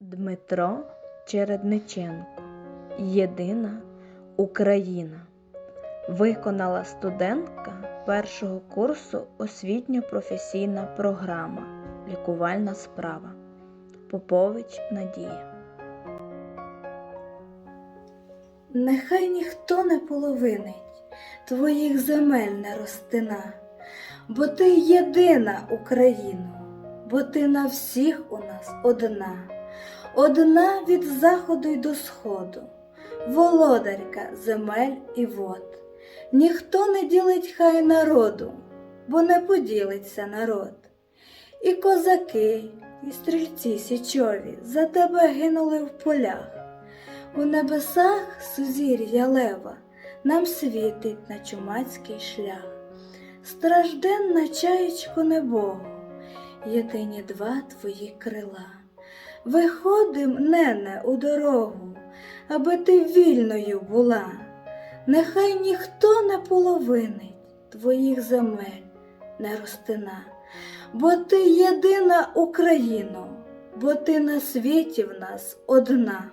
Дмитро Чередниченко. Єдина Україна. Виконала студентка першого курсу освітньо-професійна програма Лікувальна справа Попович Надія. Нехай ніхто не половинить твоїх земель не розтина, бо ти єдина Україно, бо ти на всіх у нас одна, одна від заходу й до сходу, володарка земель і вод. Ніхто не ділить хай народу, бо не поділиться народ. І козаки, і стрільці січові за тебе гинули в полях. У небесах сузір'я лева нам світить на чумацький шлях. Стражденна чаєчко небогу, єдині два твої крила. Виходим, нене, у дорогу, аби ти вільною була. Нехай ніхто не половинить твоїх земель не розтина, бо ти єдина Україно, бо ти на світі в нас одна.